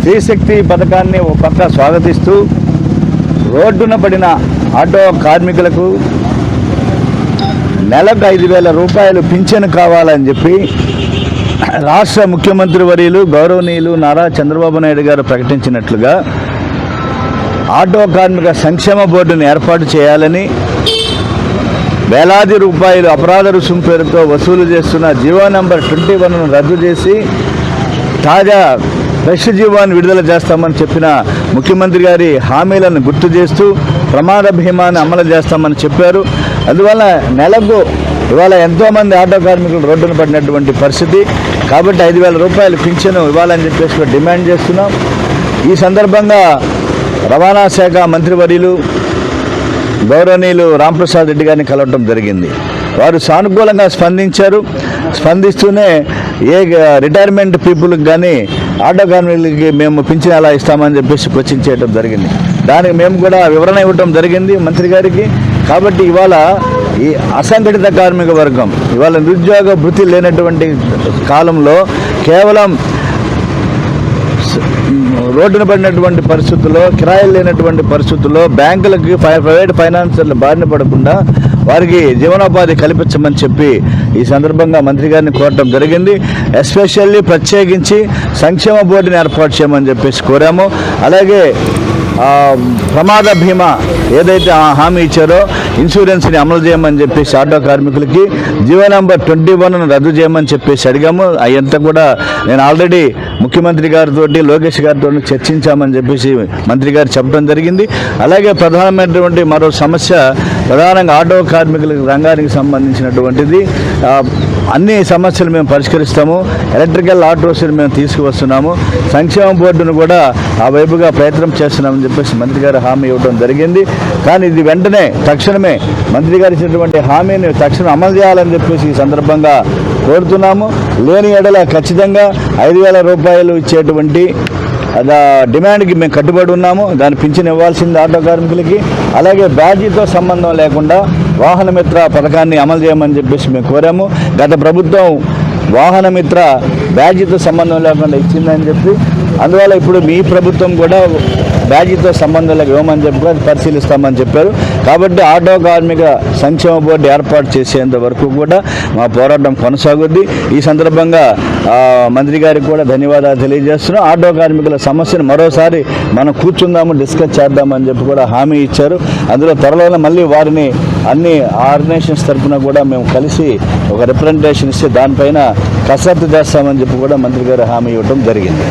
స్త్రీశక్తి పథకాన్ని ఒక పక్క స్వాగతిస్తూ రోడ్డున పడిన ఆటో కార్మికులకు నెలకు ఐదు వేల రూపాయలు పింఛను కావాలని చెప్పి రాష్ట్ర ముఖ్యమంత్రి వర్యులు గౌరవనీయులు నారా చంద్రబాబు నాయుడు గారు ప్రకటించినట్లుగా ఆటో కార్మిక సంక్షేమ బోర్డును ఏర్పాటు చేయాలని వేలాది రూపాయలు అపరాధ రుసుము పేరుతో వసూలు చేస్తున్న జీవో నంబర్ ట్వంటీ వన్ను రద్దు చేసి తాజా ఫ్రెష్ జీవాన్ని విడుదల చేస్తామని చెప్పిన ముఖ్యమంత్రి గారి హామీలను గుర్తు చేస్తూ ప్రమాద భీమాన్ని అమలు చేస్తామని చెప్పారు. అందువల్ల నెలకు ఇవాళ ఎంతోమంది ఆటో కార్మికులు రోడ్డున పడినటువంటి పరిస్థితి. కాబట్టి ఐదు వేల రూపాయలు పింఛను ఇవ్వాలని చెప్పేసి డిమాండ్ చేస్తున్నాం. ఈ సందర్భంగా రవాణా శాఖ మంత్రివర్యులు గౌరవనీయులు రాంప్రసాద్ రెడ్డి గారిని కలవటం జరిగింది. వారు సానుకూలంగా స్పందించారు. స్పందిస్తూనే ఏ రిటైర్మెంట్ పీపుల్కి కానీ ఆటో కార్మికులకి మేము పింఛన్ అలా ఇస్తామని చెప్పేసి క్వశ్చన్ చేయడం జరిగింది. దానికి మేము కూడా వివరణ ఇవ్వటం జరిగింది మంత్రి గారికి. కాబట్టి ఇవాళ ఈ అసంఘటిత కార్మిక వర్గం ఇవాళ నిరుద్యోగ వృత్తి లేనటువంటి కాలంలో కేవలం రోడ్డున పడినటువంటి పరిస్థితుల్లో కిరాయిలు లేనటువంటి పరిస్థితుల్లో బ్యాంకులకి ప్రైవేట్ ఫైనాన్సర్లు బారిన పడకుండా వారికి జీవనోపాధి కల్పించమని చెప్పి ఈ సందర్భంగా మంత్రి గారిని కోరటం జరిగింది. ఎస్పెషల్లీ ప్రత్యేకించి సంక్షేమ బోర్డుని ఏర్పాటు చేయమని చెప్పేసి కోరాము. అలాగే ప్రమాద బీమా ఏదైతే హామీ ఇచ్చారో ఇన్సూరెన్స్ని అమలు చేయమని చెప్పేసి ఆటో కార్మికులకి జీవో నెంబర్ ట్వంటీ వన్ను రద్దు చేయమని చెప్పేసి అడిగాము. అయ్యంతా కూడా నేను ఆల్రెడీ ముఖ్యమంత్రి గారితో లోకేష్ గారితో చర్చించామని చెప్పేసి మంత్రి గారు చెప్పడం జరిగింది. అలాగే ప్రధానమైనటువంటి మరో సమస్య ప్రధానంగా ఆటో కార్మికుల రంగానికి సంబంధించినటువంటిది. అన్ని సమస్యలు మేము పరిష్కరిస్తాము. ఎలక్ట్రికల్ ఆటోస్ని మేము తీసుకువస్తున్నాము. సంక్షేమ బోర్డును కూడా ఆ వైపుగా ప్రయత్నం చేస్తున్నామని చెప్పేసి మంత్రి గారు హామీ ఇవ్వడం జరిగింది. కానీ ఇది వెంటనే తక్షణమే మంత్రి గారు ఇచ్చినటువంటి హామీని తక్షణం అమలు చేయాలని చెప్పేసి ఈ సందర్భంగా కోరుతున్నాము. లేని ఎడల ఖచ్చితంగా ఐదు వేల రూపాయలు ఇచ్చేటువంటి డిమాండ్కి మేము కట్టుబడి ఉన్నాము. దాన్ని పింఛన్ ఇవ్వాల్సింది ఆటో కార్మికులకి. అలాగే బ్యాడ్జీతో సంబంధం లేకుండా వాహనమిత్ర పథకాన్ని అమలు చేయమని చెప్పేసి మేము కోరాము. గత ప్రభుత్వం వాహనమిత్ర బ్యాడ్జీతో సంబంధం లేకుండా ఇచ్చిందని చెప్పి అందువల్ల ఇప్పుడు మీ ప్రభుత్వం కూడా బ్యాజీతో సంబంధం లేక ఇవ్వమని చెప్పి కూడా పరిశీలిస్తామని చెప్పారు. కాబట్టి ఆటో కార్మిక సంక్షేమ బోర్డు ఏర్పాటు చేసేంత వరకు కూడా మా పోరాటం కొనసాగుద్ది. ఈ సందర్భంగా మంత్రి గారికి కూడా ధన్యవాదాలు తెలియజేస్తున్నాం. ఆటో కార్మికుల సమస్యను మరోసారి మనం కూర్చుందాము డిస్కస్ చేద్దామని చెప్పి కూడా హామీ ఇచ్చారు. అందులో త్వరలోనే మళ్ళీ వారిని అన్ని ఆర్గనైజేషన్స్ తరఫున కూడా మేము కలిసి ఒక రిప్రజెంటేషన్ ఇస్తే దానిపైన కసరత్తు చేస్తామని చెప్పి కూడా మంత్రి గారు హామీ ఇవ్వడం జరిగింది.